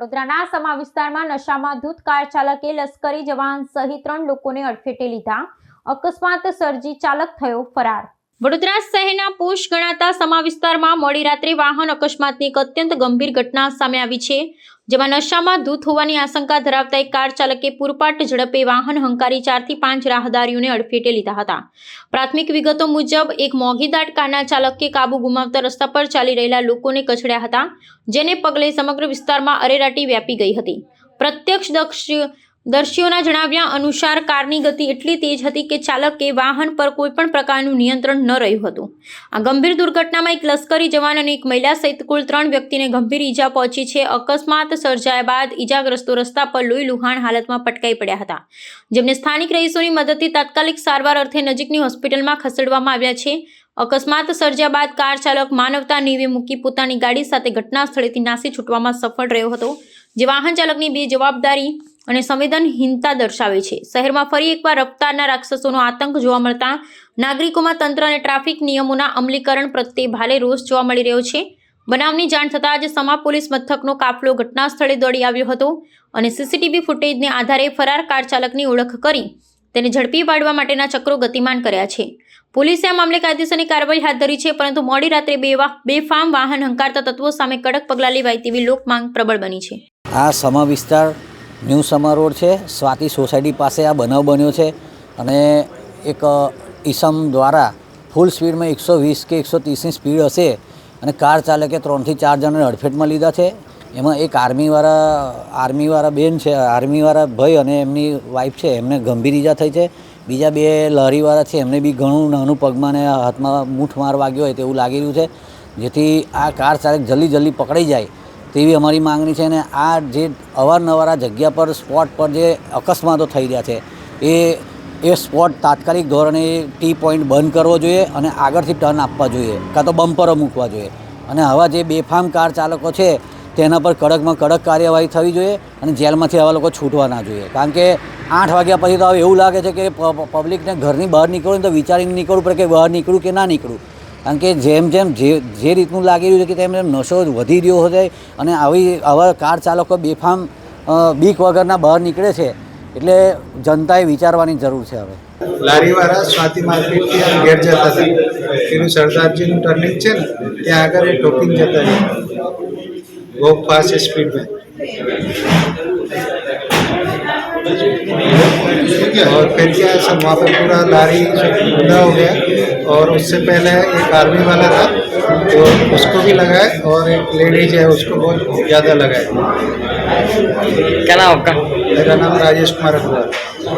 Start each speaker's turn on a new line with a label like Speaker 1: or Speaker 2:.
Speaker 1: વડોદરાના સમા વિસ્તારમાં નશામાં ધૂત કાર ચાલકે લશ્કરી જવાન સહિત ત્રણ લોકોને અડફેટે લીધા. અકસ્માત સર્જી ચાલક થયો ફરાર. વડોદરા શહેરના પોષ ગણાતા સમા વિસ્તારમાં મોડી રાત્રે વાહન અકસ્માતની એક અત્યંત ગંભીર ઘટના સામે આવી છે. જેમાં નશામાં ધૂત હોવાની આશંકા ધરાવતા એક કાર ચાલકે પૂરપાટ ઝડપે વાહન હંકારી ચારથી પાંચ રાહદારીઓને અડફેટે લીધા હતા. પ્રાથમિક વિગતો મુજબ, એક મોઘીદાટ કારના ચાલકે કાબુ ગુમાવતા રસ્તા પર ચાલી રહેલા લોકોને કચડ્યા હતા, જેને પગલે સમગ્ર વિસ્તારમાં અરેરાટી વ્યાપી ગઈ હતી. પ્રત્યક્ષદર્શી દર્શીઓના જણાવ્યા અનુસાર, કારની ગતિ એટલી તેજ હતી કે ચાલકે વાહન પર કોઈપણ પ્રકારનું નિયંત્રણ ન રહ્યું હતું. આ ગંભીર દુર્ઘટનામાં એક લશ્કરી જવાન અને એક મહિલા સહિત કુલ ત્રણ વ્યક્તિને ગંભીર ઈજા પહોંચી છે. અકસ્માત સર્જાયા બાદ ઈજાગ્રસ્તો રસ્તા પર લોહી લુહાણ હાલતમાં પટકાઈ પડ્યા હતા, જેમને સ્થાનિક રહીશોની મદદથી તાત્કાલિક સારવાર અર્થે નજીકની હોસ્પિટલમાં ખસેડવામાં આવ્યા છે. અકસ્માત સર્જ્યા બાદ કાર ચાલક માનવતા નીવે મૂકી પોતાની ગાડી સાથે ઘટના સ્થળેથી નાસી છૂટવામાં સફળ રહ્યો હતો, જે વાહન ચાલકની બે જવાબદારી અને સંવેદનહીનતા દર્શાવે છે. શહેરમાં ફરી એકવાર રફતારના રાક્ષસોનો આતંક જોવા મળતા નાગરિકોમાં તંત્ર અને ટ્રાફિક નિયમોના અમલીકરણ પ્રત્યે ભારે રોષ જોવા મળી રહ્યો છે. બનાવની જાણ થતાં આજે સમા પોલીસ મથકનો કાફલો ઘટના સ્થળે દોડી આવ્યો હતો અને સીસીટીવી ફૂટેજને આધારે ફરાર કાર ચાલકની ઓળખ કરી તેને ઝડપી પાડવા માટેના ચક્રો ગતિમાન કર્યા છે. પોલીસે આ મામલે કાયદેસરની કાર્યવાહી હાથ ધરી છે, પરંતુ મોડી રાત્રે બેવા બેફામ વાહન હંકારતા તત્વો સામે કડક પગલાં લેવાય તેવી લોકમાંગ પ્રબળ બની છે.
Speaker 2: આ સમા વિસ્તાર ન્યૂ સમર રોડ છે. સ્વાતિ સોસાયટી પાસે આ બનાવ બન્યો છે અને એક ઈસમ દ્વારા ફૂલ સ્પીડમાં એકસો વીસ કે એકસો ત્રીસની સ્પીડ હશે અને કાર ચાલકે ત્રણથી ચાર જણને અડફેટમાં લીધા છે. એમાં એક આર્મીવાળા આર્મીવાળા બેન છે, આર્મીવાળા ભાઈ અને એમની વાઈફ છે. એમને ગંભીર ઈજા થઈ છે. બીજા બે લહેરીવાળા છે. એમને બી ઘણું નાનું પગમાં અને હાથમાં મૂઠ માર વાગ્યો હોય તેવું લાગી રહ્યું છે. જેથી આ કાર ચાલક જલ્દી જલ્દી પકડાઈ જાય. તેવી અમારી માંગણી છે અને આ જે અવારનવાર આ જગ્યા પર સ્પોટ પર જે અકસ્માતો થઈ રહ્યા છે, એ એ સ્પોટ તાત્કાલિક ધોરણે ટી પોઈન્ટ બંધ કરવો જોઈએ અને આગળથી ટર્ન આપવા જોઈએ, કાં તો બમ્પરો મૂકવા જોઈએ. અને આવા જે બેફામ કાર ચાલકો છે, તેના પર કડકમાં કડક કાર્યવાહી થવી જોઈએ અને જેલમાંથી આવા લોકો છૂટવા ના જોઈએ. કારણ કે આઠ વાગ્યા પછી તો હવે એવું લાગે છે કે પબ્લિકને ઘરની બહાર નીકળવું તો વિચારીને નીકળવું પડે કે બહાર નીકળું કે ના નીકળું. કારણ કે જેમ જેમ જે જે રીતનું લાગી રહ્યું છે કે તેમ તેમ નશો વધી રહ્યો હોય અને આવી આવા કાર ચાલકો બેફામ બીક વગરના બહાર નીકળે છે એટલે જનતાએ વિચારવાની જરૂર છે હવે.
Speaker 3: લારીવાળા સ્વાતિ માર્કેટથી ઘેર જતા હતા. એનું સરદારજીનું ટર્નિંગ છે ને ત્યાં આગળ એ ટોકિંગ જતા રહ્યા. બહુ ફાસ્ટ સ્પીડમાં और फिर क्या सब वहाँ पे और उससे पहले एक आर्मी वाला था तो उसको भी लगाए और एक लेडीज है उसको बहुत ज़्यादा लगाए
Speaker 4: क्या नाम आपका
Speaker 3: मेरा नाम राजेश कुमार अग्रवाल